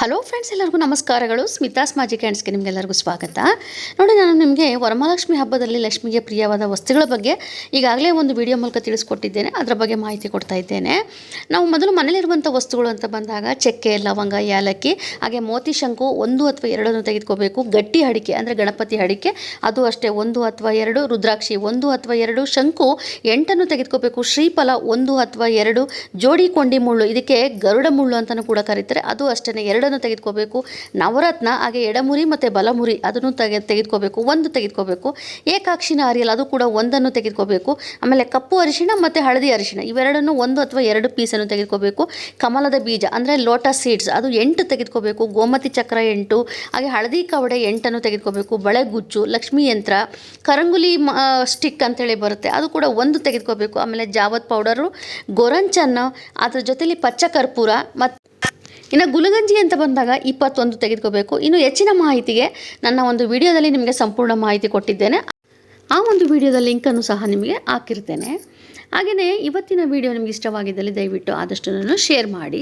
Hello friends ಎಲ್ಲರಿಗೂ ನಮಸ್ಕಾರಗಳು. Smitha's magic ಕ್ಯಾಂಡ್ಸ್ಗೆ ನಿಮಗೆಲ್ಲರಿಗೂ ಸ್ವಾಗತ. ನೋಡಿ, ನಾನು ನಿಮಗೆ ವರಮಹಾಲಕ್ಷ್ಮಿ ಹಬ್ಬದಲ್ಲಿ ಲಕ್ಷ್ಮಿಗೆ ಪ್ರಿಯವಾದ ವಸ್ತುಗಳ ಬಗ್ಗೆ ಈಗಾಗಲೇ ಒಂದು ವಿಡಿಯೋ ಮೂಲಕ ತಿಳಿಸ್ಕೊಟ್ಟಿದ್ದೇನೆ. ಅದರ ಬಗ್ಗೆ ಮಾಹಿತಿ ಕೊಡ್ತಾ ಇದ್ದೇನೆ. ನಾವು ಮೊದಲು ಮನೇಲಿರುವಂಥ ವಸ್ತುಗಳು ಅಂತ ಬಂದಾಗ ಚಕ್ಕೆ, ಲವಂಗ, ಯಾಲಕ್ಕಿ, ಹಾಗೆ ಮೋತಿ ಶಂಕು ಒಂದು ಅಥವಾ ಎರಡನ್ನು ತೆಗೆದುಕೋಬೇಕು. ಗಟ್ಟಿ ಅಡಿಕೆ ಅಂದರೆ ಗಣಪತಿ ಅಡಿಕೆ, ಅದು ಅಷ್ಟೇ ಒಂದು ಅಥವಾ ಎರಡು. ರುದ್ರಾಕ್ಷಿ ಒಂದು ಅಥವಾ ಎರಡು. ಶಂಕು ಎಂಟನ್ನು ತೆಗೆದುಕೋಬೇಕು. ಶ್ರೀಫಲ ಒಂದು ಅಥವಾ ಎರಡು. ಜೋಡಿ ಕೊಂಡಿ ಮುಳ್ಳು ಇದಕ್ಕೆ ಗರುಡ ಮುಳ್ಳು ಅಂತಲೂ ಕೂಡ ಕರೀತಾರೆ. ಅದು ಅಷ್ಟೇ ಎರಡನ್ನು ತೆಗೆದುಕೋಬೇಕು, ನವರತ್ನ, ಹಾಗೆ ಎಡಮುರಿ ಮತ್ತು ಬಲಮುರಿ ಅದನ್ನು ತೆಗೆ, ತೆಗೆದುಕೋಬೇಕು, ಒಂದು ತೆಗೆದುಕೋಬೇಕು, ಏಕಾಕ್ಷಿನ ಅರಿಯಲ್ಲ ಅದು ಕೂಡ ಒಂದನ್ನು ತೆಗೆದುಕೋಬೇಕು, ಆಮೇಲೆ ಕಪ್ಪು ಅರಿಶಿಣ ಮತ್ತು ಹಳದಿ ಅರಿಶಿಣ ಇವೆರಡನ್ನು ಒಂದು ಅಥವಾ ಎರಡು ಪೀಸನ್ನು ತೆಗೆದುಕೋಬೇಕು, ಕಮಲದ ಬೀಜ ಅಂದರೆ ಲೋಟಸ್ ಸೀಡ್ಸ್ ಅದು ಎಂಟು ತೆಗೆದುಕೋಬೇಕು, ಗೋಮತಿ ಚಕ್ರ ಎಂಟು, ಹಾಗೆ ಹಳದಿ ಕವಡೆ ಎಂಟನ್ನು ತೆಗೆದುಕೋಬೇಕು, ಬಳೆಗುಚ್ಚು, ಲಕ್ಷ್ಮೀ ಯಂತ್ರ, ಕರಂಗುಲಿ ಸ್ಟಿಕ್ ಅಂತೇಳಿ ಬರುತ್ತೆ ಅದು ಕೂಡ ಒಂದು ತೆಗೆದುಕೋಬೇಕು, ಆಮೇಲೆ ಜಾವತ್ ಪೌಡರು ಗೊರಂಚನ್ನು, ಅದ್ರ ಜೊತೆಲಿ ಪಚ್ಚ ಕರ್ಪೂರ ಮತ್ತು ಇನ್ನು ಗುಲಗಂಜಿ ಅಂತ ಬಂದಾಗ ಇಪ್ಪತ್ತೊಂದು ತೆಗೆದುಕೋಬೇಕು. ಇನ್ನು ಹೆಚ್ಚಿನ ಮಾಹಿತಿಗೆ ನನ್ನ ಒಂದು ವಿಡಿಯೋದಲ್ಲಿ ನಿಮಗೆ ಸಂಪೂರ್ಣ ಮಾಹಿತಿ ಕೊಟ್ಟಿದ್ದೇನೆ. ಆ ಒಂದು ವಿಡಿಯೋದ ಲಿಂಕನ್ನು ಸಹ ನಿಮಗೆ ಹಾಕಿರ್ತೇನೆ. ಹಾಗೆಯೇ ಇವತ್ತಿನ ವಿಡಿಯೋ ನಿಮಗೆ ಇಷ್ಟವಾಗಿದ್ದಲ್ಲಿ ದಯವಿಟ್ಟು ಆದಷ್ಟು ನಾನು ಶೇರ್ ಮಾಡಿ.